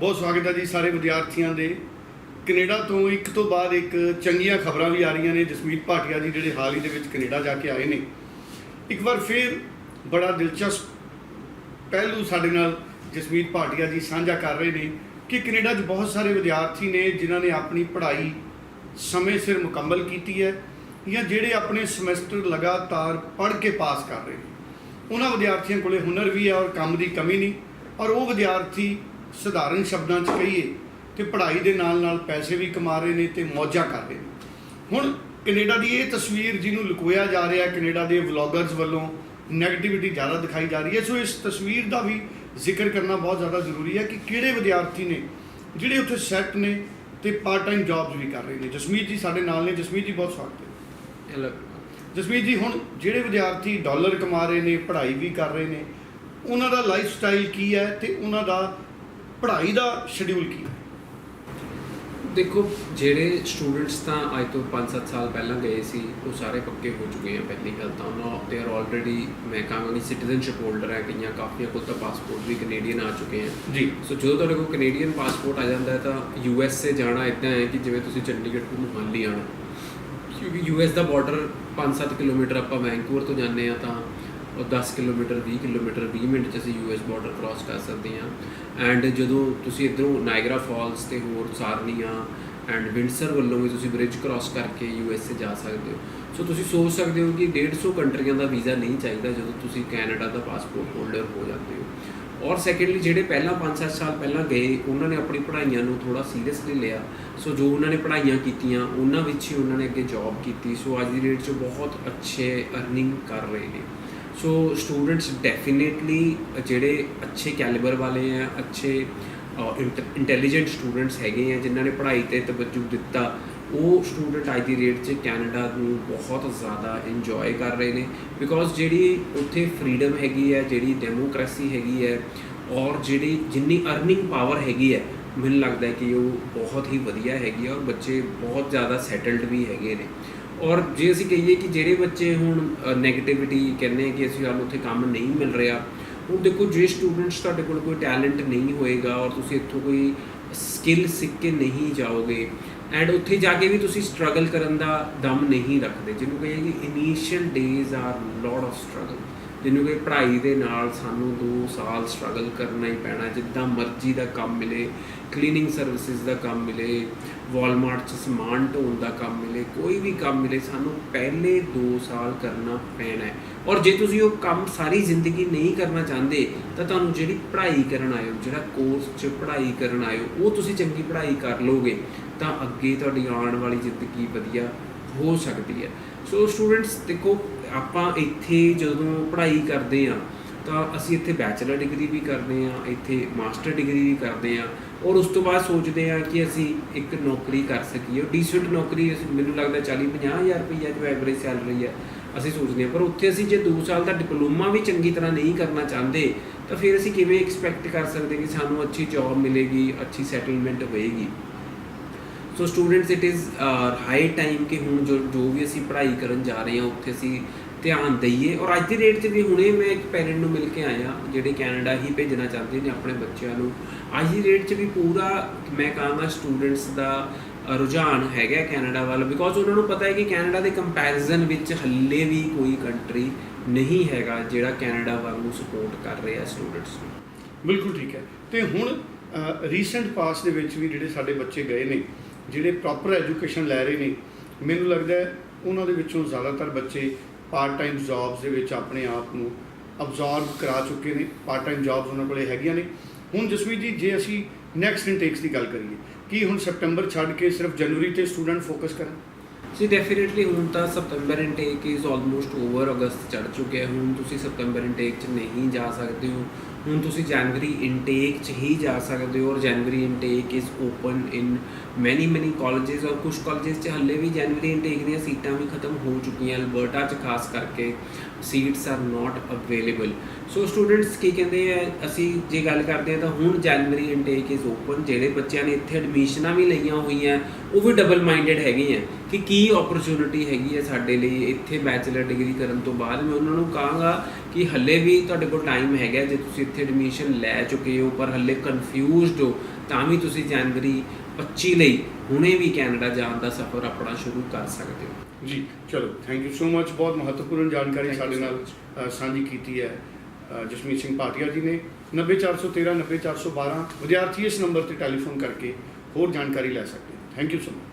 ਬਹੁਤ ਸਵਾਗਤ ਹੈ ਜੀ ਸਾਰੇ ਵਿਦਿਆਰਥੀਆਂ ਦੇ। ਕੈਨੇਡਾ ਤੋਂ ਇੱਕ ਤੋਂ ਬਾਅਦ ਇੱਕ ਚੰਗੀਆਂ ਖਬਰਾਂ ਵੀ ਆ ਰਹੀਆਂ ਨੇ, ਜਸਮੀਤ ਭਾਟੀਆ ਜੀ ਜਿਹੜੇ ਹਾਲ ਹੀ ਦੇ ਵਿੱਚ ਕੈਨੇਡਾ ਜਾ ਕੇ ਆਏ ਨੇ। ਇੱਕ ਵਾਰ ਫਿਰ ਬੜਾ ਦਿਲਚਸਪ ਪਹਿਲੂ ਸਾਡੇ ਨਾਲ ਜਸਮੀਤ ਭਾਟੀਆ ਜੀ ਸਾਂਝਾ ਕਰ ਰਹੇ ਨੇ ਕਿ ਕੈਨੇਡਾ 'ਚ ਬਹੁਤ ਸਾਰੇ ਵਿਦਿਆਰਥੀ ਨੇ ਜਿਨ੍ਹਾਂ ਨੇ ਆਪਣੀ ਪੜ੍ਹਾਈ ਸਮੇਂ ਸਿਰ ਮੁਕੰਮਲ ਕੀਤੀ ਹੈ ਜਾਂ ਜਿਹੜੇ ਆਪਣੇ ਸਮੈਸਟਰ ਲਗਾਤਾਰ ਪੜ੍ਹ ਕੇ ਪਾਸ ਕਰ ਰਹੇ ਨੇ। ਉਹਨਾਂ ਵਿਦਿਆਰਥੀਆਂ ਕੋਲੇ ਹੁਨਰ ਵੀ ਹੈ ਔਰ ਕੰਮ ਦੀ ਕਮੀ ਨਹੀਂ ਔਰ ਉਹ ਵਿਦਿਆਰਥੀ ਸਧਾਰਨ ਸ਼ਬਦਾਂ 'ਚ ਕਹੀਏ ਤੇ ਪੜ੍ਹਾਈ ਦੇ ਨਾਲ-ਨਾਲ ਪੈਸੇ ਵੀ ਕਮਾ ਰਹੇ ਨੇ ਤੇ ਮੌਜਾਂ ਕਰ ਰਹੇ ਨੇ। ਹੁਣ ਕੈਨੇਡਾ ਦੀ ਇਹ ਤਸਵੀਰ ਜਿਹਨੂੰ ਲੁਕੋਇਆ ਜਾ ਰਿਹਾ ਹੈ ਕੈਨੇਡਾ ਦੇ ਵਲੌਗਰਸ ਵੱਲੋਂ ਨੈਗੇਟਿਵਿਟੀ ਜ਼ਿਆਦਾ ਦਿਖਾਈ ਜਾ ਰਹੀ ਹੈ। ਸੋ ਇਸ ਤਸਵੀਰ ਦਾ ਵੀ ਜ਼ਿਕਰ ਕਰਨਾ ਬਹੁਤ ਜ਼ਿਆਦਾ ਜ਼ਰੂਰੀ ਹੈ ਕਿ ਕਿਹੜੇ ਵਿਦਿਆਰਥੀ ਨੇ ਜਿਹੜੇ ਉੱਥੇ ਸੈੱਟ ਨੇ ਤੇ ਪਾਰਟ ਟਾਈਮ ਜੌਬਸ ਵੀ ਕਰ ਰਹੇ ਨੇ। ਜਸਮੀਤ ਜੀ ਸਾਡੇ ਨਾਲ ਨੇ। ਜਸਮੀਤ ਜੀ ਬਹੁਤ ਸਵਾਗਤ ਹੈ। ਜਸਮੀਤ ਜੀ ਹੁਣ ਜਿਹੜੇ ਵਿਦਿਆਰਥੀ ਡਾਲਰ ਕਮਾ ਰਹੇ ਨੇ ਪੜ੍ਹਾਈ ਵੀ ਕਰ ਰਹੇ ਨੇ ਉਹਨਾਂ ਦਾ ਲਾਈਫ ਸਟਾਈਲ ਕੀ ਹੈ ਤੇ ਉਹਨਾਂ ਦਾ ਪੜ੍ਹਾਈ ਦਾ ਸ਼ਡਿਊਲ ਕੀ ਹੈ? ਦੇਖੋ ਜਿਹੜੇ ਸਟੂਡੈਂਟਸ ਤਾਂ ਅੱਜ ਤੋਂ 5-7 ਸਾਲ ਪਹਿਲਾਂ ਗਏ ਸੀ ਉਹ ਸਾਰੇ ਪੱਕੇ ਹੋ ਚੁੱਕੇ ਆ ਪਹਿਲੀ ਗੱਲ ਤਾਂ ਉਹਨਾਂ ਦੇ ਆਰ ਆਲਰੇਡੀ ਮੈਂ ਕਹਾਂਗਾ ਸਿਟੀਜ਼ਨਸ਼ਿਪ ਹੋਲਡਰ ਹੈ ਕਈਆਂ ਕਾਫੀਆਂ ਕੋਲ ਤਾਂ ਪਾਸਪੋਰਟ ਵੀ ਕੈਨੇਡੀਅਨ ਆ ਚੁੱਕੇ ਆ। ਜੀ। ਸੋ ਜਦੋਂ ਤੁਹਾਡੇ ਕੋਲ ਕੈਨੇਡੀਅਨ ਪਾਸਪੋਰਟ ਆ ਜਾਂਦਾ ਹੈ ਤਾਂ ਯੂ ਐਸ ਏ ਜਾਣਾ ਇਦਾਂ ਹੈ ਕਿ ਜਿਵੇਂ ਤੁਸੀਂ ਚੰਡੀਗੜ੍ਹ ਤੋਂ ਮੁਹਾਲੀ ਆਣਾ ਕਿਉਂਕਿ ਯੂ ਐਸ ਦਾ ਬਾਰਡਰ 5-7 ਕਿਲੋਮੀਟਰ ਆਪਾਂ ਵੈਂਕੂਵਰ ਤੋਂ ਜਾਂਦੇ ਆ ਤਾਂ ਉਹ 10 ਕਿਲੋਮੀਟਰ 20 ਕਿਲੋਮੀਟਰ 20 ਮਿੰਟ ਚ ਅਸੀਂ ਯੂ ਐਸ ਬਾਰਡਰ ਕ੍ਰਾਸ ਕਰ ਸਕਦੇ ਹਾਂ। ਐਂਡ ਜਦੋਂ ਤੁਸੀਂ ਇਧਰੋਂ ਨਾਇਗਰਾ ਫਾਲਸ ਤੇ ਹੋਰ ਸਾਰਨੀਆਂ ਐਂਡ ਵਿੰਡਸਰ ਵੱਲੋਂ ਵੀ ਤੁਸੀਂ ਬ੍ਰਿਜ ਕ੍ਰਾਸ ਕਰਕੇ ਯੂ ਐਸ ਏ ਜਾ ਸਕਦੇ ਹੋ। ਸੋ ਤੁਸੀਂ ਸੋਚ ਸਕਦੇ ਹੋ ਕਿ 150 ਕੰਟਰੀਆਂ ਦਾ ਵੀਜ਼ਾ ਨਹੀਂ ਚਾਹੀਦਾ ਜਦੋਂ ਤੁਸੀਂ ਕੈਨੇਡਾ ਦਾ ਪਾਸਪੋਰਟ ਹੋਲਡਰ ਹੋ ਜਾਂਦੇ ਹੋ। ਔਰ ਸੈਕੰਡਲੀ ਜਿਹੜੇ ਪਹਿਲਾਂ 5-7 ਸਾਲ ਪਹਿਲਾਂ ਗਏ, ਉਹਨਾਂ ਨੇ ਆਪਣੀ ਪੜ੍ਹਾਈਆਂ ਨੂੰ ਥੋੜਾ ਸੀਰੀਅਸਲੀ ਲਿਆ। ਸੋ ਜੋ ਉਹਨਾਂ ਨੇ ਪੜ੍ਹਾਈਆਂ ਕੀਤੀਆਂ, ਉਹਨਾਂ ਵਿੱਚ ਹੀ ਉਹਨਾਂ ਨੇ ਅੱਗੇ ਜੌਬ ਕੀਤੀ। ਸੋ ਅੱਜ ਦੀ ਡੇਟ 'ਚ ਬਹੁਤ ਅੱਛੇ ਅਰਨਿੰਗ ਕਰ ਰਹੇ ਨੇ। ਸੋ ਸਟੂਡੈਂਟਸ ਡੈਫੀਨੇਟਲੀ ਜਿਹੜੇ ਅੱਛੇ ਕੈਲੀਬਰ ਵਾਲੇ ਆ, ਅੱਛੇ ਇੰਟੈਲੀਜੈਂਟ ਸਟੂਡੈਂਟਸ ਹੈਗੇ ਆ, ਜਿਨ੍ਹਾਂ ਨੇ ਪੜ੍ਹਾਈ ਤੇ ਤਵੱਜੂ ਦਿੱਤਾ, ਉਹ ਸਟੂਡੈਂਟ ਅੱਜ ਦੀ ਰੇਟ 'ਚ ਕੈਨੇਡਾ ਨੂੰ ਬਹੁਤ ਜ਼ਿਆਦਾ ਇੰਜੋਏ ਕਰ ਰਹੇ ਨੇ ਬਿਕੋਜ਼ ਜਿਹੜੀ ਉੱਥੇ ਫਰੀडम ਹੈਗੀ ਹੈ ਜਿਹੜੀ ਡੈਮੋਕ੍ਰੇਸੀ ਹੈਗੀ ਹੈ ਔਰ ਜਿਹੜੀ ਜਿੰਨੀ ਅਰਨਿੰਗ ਪਾਵਰ ਹੈਗੀ ਹੈ ਮੈਨੂੰ ਲੱਗਦਾ ਕਿ ਉਹ ਬਹੁਤ ਹੀ ਵਧੀਆ ਹੈਗੀ ਹੈ ਔਰ ਬੱਚੇ ਬਹੁਤ ਜ਼ਿਆਦਾ ਸੈਟਲਡ ਵੀ ਹੈਗੇ ਨੇ। ਔਰ ਜੇ ਅਸੀਂ ਕਹੀਏ ਕਿ ਜਿਹੜੇ ਬੱਚੇ ਹੁਣ 네ਗੇਟਿਵਿਟੀ ਕਹਿੰਦੇ ਆ ਕਿ ਅਸੀਂ ਸਾਨੂੰ ਉੱਥੇ ਕੰਮ ਨਹੀਂ ਮਿਲ ਰਿਹਾ, ਹੁਣ ਦੇਖੋ ਜੇ ਸਟੂਡੈਂਟਸ ਤੁਹਾਡੇ ਕੋਲ ਕੋਈ ਟੈਲੈਂਟ ਨਹੀਂ ਹੋਏਗਾ ਔਰ ਤੁਸੀਂ ਇੱਥੋਂ ਕੋਈ ਸਕਿੱਲ ਸਿੱਖ ਕੇ ਨਹੀਂ ਜਾਓਗੇ ਐਂਡ ਉੱਥੇ ਜਾ ਕੇ ਵੀ ਤੁਸੀਂ ਸਟਰਗਲ ਕਰਨ ਦਾ ਦਮ ਨਹੀਂ ਰੱਖਦੇ। ਜਿਹਨੂੰ ਕਹੀਏ ਕਿ initial days are lot of struggle ਜਿਹਨੂੰ ਕਿ ਪੜ੍ਹਾਈ ਦੇ ਨਾਲ ਸਾਨੂੰ 2 ਸਾਲ ਸਟਰਗਲ ਕਰਨਾ ਹੀ ਪੈਣਾ। ਜਿੱਦਾਂ ਮਰਜ਼ੀ ਦਾ ਕੰਮ ਮਿਲੇ ਕਲੀਨਿੰਗ ਸਰਵਿਸਿਜ਼ ਦਾ ਕੰਮ ਮਿਲੇ ਵਾਲਮਾਰਟ 'ਚ ਸਮਾਨ ਢੋਣ ਦਾ ਕੰਮ ਮਿਲੇ, ਕੋਈ ਵੀ ਕੰਮ ਮਿਲੇ, ਸਾਨੂੰ ਪਹਿਲੇ 2 ਸਾਲ ਕਰਨਾ ਪੈਣਾ ਹੈ। ਔਰ ਜੇ ਤੁਸੀਂ ਉਹ ਕੰਮ ਸਾਰੀ ਜ਼ਿੰਦਗੀ ਨਹੀਂ ਕਰਨਾ ਚਾਹੁੰਦੇ, ਤਾਂ ਤੁਹਾਨੂੰ ਜਿਹੜੀ ਪੜ੍ਹਾਈ ਕਰਨ ਆਇਓ ਜਿਹੜਾ ਕੋਰਸ 'ਚ ਪੜ੍ਹਾਈ ਕਰਨ ਆਇਓ ਉਹ ਤੁਸੀਂ ਚੰਗੀ ਪੜ੍ਹਾਈ ਕਰ ਲੋਗੇ ਤਾਂ ਅੱਗੇ ਤੁਹਾਡੀ ਆਉਣ ਵਾਲੀ ਜ਼ਿੰਦਗੀ ਵਧੀਆ ਹੋ ਸਕਦੀ ਹੈ। ਸੋ ਸਟੂਡੈਂਟਸ ਦੇਖੋ, ਆਪਾਂ ਇੱਥੇ ਜਦੋਂ ਪੜ੍ਹਾਈ ਕਰਦੇ ਆ ਤਾਂ ਅਸੀਂ ਇੱਥੇ ਬੈਚਲਰ ਡਿਗਰੀ ਵੀ ਕਰਦੇ ਆ ਇੱਥੇ ਮਾਸਟਰ ਡਿਗਰੀ ਵੀ ਕਰਦੇ ਆ ਔਰ ਉਸ ਤੋਂ ਬਾਅਦ ਸੋਚਦੇ ਆ ਕਿ ਅਸੀਂ ਇੱਕ ਨੌਕਰੀ ਕਰ ਸਕੀਏ। ਡੀਸੈਂਟ ਨੌਕਰੀ ਅਸੀਂ- ਮੈਨੂੰ ਲੱਗਦਾ 40 50000 ਰੁਪਈਆ ਜੋ ਐਵਰੇਜ ਸੈਲਰੀ ਹੈ, ਅਸੀਂ ਸੋਚਦੇ ਆ ਪਰ ਉੱਥੇ ਅਸੀਂ ਜੇ 2 ਸਾਲ ਦਾ ਡਿਪਲੋਮਾ ਵੀ ਚੰਗੀ ਤਰ੍ਹਾਂ ਨਹੀਂ ਕਰਨਾ ਚਾਹੁੰਦੇ ਤਾਂ ਫਿਰ ਅਸੀਂ ਕਿਵੇਂ ਐਕਸਪੈਕਟ ਕਰ ਸਕਦੇ ਕਿ ਸਾਨੂੰ ਅੱਛੀ ਜੌਬ ਮਿਲੇਗੀ, ਅੱਛੀ ਸੈਟਲਮੈਂਟ ਹੋਏਗੀ? So students it is high time ਕਿ ਹੁਣ ਜੋ ਜੋ ਵੀ ਅਸੀਂ ਪੜ੍ਹਾਈ ਕਰਨ ਜਾ ਰਹੇ ਹਾਂ, ਉੱਥੇ ਅਸੀਂ ਧਿਆਨ ਦਈਏ। ਔਰ ਅੱਜ ਦੀ ਡੇਟ 'ਚ ਵੀ ਹੁਣੇ ਮੈਂ ਇੱਕ ਪੈਰੈਂਟ ਨੂੰ ਮਿਲ ਕੇ ਆਇਆ, ਜਿਹੜੇ ਕੈਨੇਡਾ ਹੀ ਭੇਜਣਾ ਚਾਹੁੰਦੇ ਨੇ ਆਪਣੇ ਬੱਚਿਆਂ ਨੂੰ। ਅੱਜ ਦੀ ਡੇਟ 'ਚ ਵੀ ਪੂਰਾ, ਮੈਂ ਕਹਾਂਗਾ ਸਟੂਡੈਂਟਸ ਦਾ ਰੁਝਾਨ ਹੈਗਾ ਕੈਨੇਡਾ ਵੱਲ। ਬਿਕੋਜ਼ ਉਹਨਾਂ ਨੂੰ ਪਤਾ ਹੈ ਕਿ ਕੈਨੇਡਾ ਦੇ ਕੰਪੈਰੀਜ਼ਨ ਵਿੱਚ ਹੱਲੇ ਵੀ ਕੋਈ ਕੰਟਰੀ ਨਹੀਂ ਹੈਗਾ ਜਿਹੜਾ ਕੈਨੇਡਾ ਵੱਲ ਨੂੰ ਸਪੋਰਟ ਕਰ ਰਿਹਾ ਸਟੂਡੈਂਟਸ ਨੂੰ। ਬਿਲਕੁਲ ਠੀਕ ਹੈ। ਤੇ ਹੁਣ ਰੀਸੈਂਟ ਪਾਸ ਦੇ ਵਿੱਚ ਵੀ ਜਿਹੜੇ ਸਾਡੇ ਬੱਚੇ ਗਏ ਨੇ, ਜਿਹੜੇ ਪ੍ਰੋਪਰ ਐਜੂਕੇਸ਼ਨ ਲੈ ਰਹੇ ਨੇ, ਮੈਨੂੰ ਲੱਗਦਾ ਉਹਨਾਂ ਦੇ ਵਿੱਚੋਂ ਜ਼ਿਆਦਾਤਰ ਬੱਚੇ ਪਾਰਟ ਟਾਈਮ ਜੌਬਸ ਦੇ ਵਿੱਚ ਆਪਣੇ ਆਪ ਨੂੰ ਅਬਜ਼ੌਰਬ ਕਰਾ ਚੁੱਕੇ ਨੇ। ਪਾਰਟ ਟਾਈਮ ਜੌਬਸ ਉਹਨਾਂ ਕੋਲੇ ਹੈਗੀਆਂ ਨੇ। ਹੁਣ ਜਸਵੀਰ ਜੀ, ਜੇ ਅਸੀਂ ਨੈਕਸਟ ਇਨਟੇਕਸ ਦੀ ਗੱਲ ਕਰੀਏ, ਕੀ ਹੁਣ ਸਪਟੈਂਬਰ ਛੱਡ ਕੇ ਸਿਰਫ ਜਨਵਰੀ ਤੇ ਸਟੂਡੈਂਟ ਫੋਕਸ ਕਰਨ? ਜੀ ਡੈਫੀਨਿਟਲੀ ਹੁਣ ਤਾਂ September intake is almost over ਅਗਸਤ ਚੜ ਚੁੱਕਿਆ ਹੁਣ ਤੁਸੀਂ ਸਤੰਬਰ ਇਨਟੇਕ 'ਚ ਨਹੀਂ ਜਾ ਸਕਦੇ ਹੋ। ਹੁਣ ਤੁਸੀਂ ਜਨਵਰੀ ਇਨਟੇਕ 'ਚ ਹੀ ਜਾ ਸਕਦੇ ਹੋ ਔਰ January intake is open in many many colleges ਔਰ ਕੁਝ ਕਾਲਜਸ 'ਚ ਹੱਲੇ ਵੀ ਜਨਵਰੀ ਇਨਟੇਕ ਦੀਆਂ ਸੀਟਾਂ ਵੀ ਖਤਮ ਹੋ ਚੁੱਕੀਆਂ ਅਲਬਰਟਾ 'ਚ ਖਾਸ ਕਰਕੇ seats are not available so students ਕੀ ਕਹਿੰਦੇ ਆ, ਅਸੀਂ ਜੇ ਗੱਲ ਕਰਦੇ ਆ ਤਾਂ ਹੁਣ ਜਨਵਰੀ ਇਨਟੇਕ ਇਜ਼ ਓਪਨ ਜਿਹੜੇ ਬੱਚਿਆਂ ਨੇ ਇੱਥੇ ਐਡਮਿਸ਼ਨਾਂ ਵੀ ਲਈਆਂ ਹੋਈਆਂ, ਉਹ ਵੀ ਡਬਲ ਮਾਈਂਡਡ ਹੈਗੇ ਆ ਕਿ ਕੀ ਓਪਰਚੁਨਿਟੀ ਹੈਗੀ ਹੈ ਸਾਡੇ ਲਈ ਇੱਥੇ ਬੈਚਲਰ ਡਿਗਰੀ ਕਰਨ ਤੋਂ ਬਾਅਦ। ਮੈਂ ਉਹਨਾਂ ਨੂੰ ਕਹਾਂਗਾ ਕਿ ਹੱਲੇ ਵੀ ਤੁਹਾਡੇ ਕੋਲ ਟਾਈਮ ਹੈਗਾ, ਜੇ ਤੁਸੀਂ ਇੱਥੇ ਐਡਮਿਸ਼ਨ ਲੈ ਚੁੱਕੇ ਹੋ ਪਰ ਹੱਲੇ ਕਨਫਿਊਜ਼ਡ ਹੋ। ਤਾਂ ਵੀ ਤੁਸੀਂ ਜਨਵਰੀ 25 ਲਈ ਹੁਣੇ ਵੀ ਕੈਨੇਡਾ ਜਾਣ ਦਾ ਸਫ਼ਰ ਆਪਣਾ ਸ਼ੁਰੂ ਕਰ ਸਕਦੇ ਹੋ। ਜੀ ਚਲੋ ਥੈਂਕ ਯੂ ਸੋ ਮਚ ਬਹੁਤ ਮਹੱਤਵਪੂਰਨ ਜਾਣਕਾਰੀ ਸਾਡੇ ਨਾਲ ਸਾਂਝੀ ਕੀਤੀ ਹੈ ਜਸਮੀਤ ਸਿੰਘ ਭਾਟੀਆ ਜੀ ਨੇ। 90413 90412 ਵਿਦਿਆਰਥੀ ਇਸ ਨੰਬਰ ਤੇ ਟੈਲੀਫੋਨ ਕਰਕੇ ਹੋਰ ਜਾਣਕਾਰੀ ਲੈ ਸਕਦੇ ਥੈਂਕ ਯੂ ਸੋ ਮਚ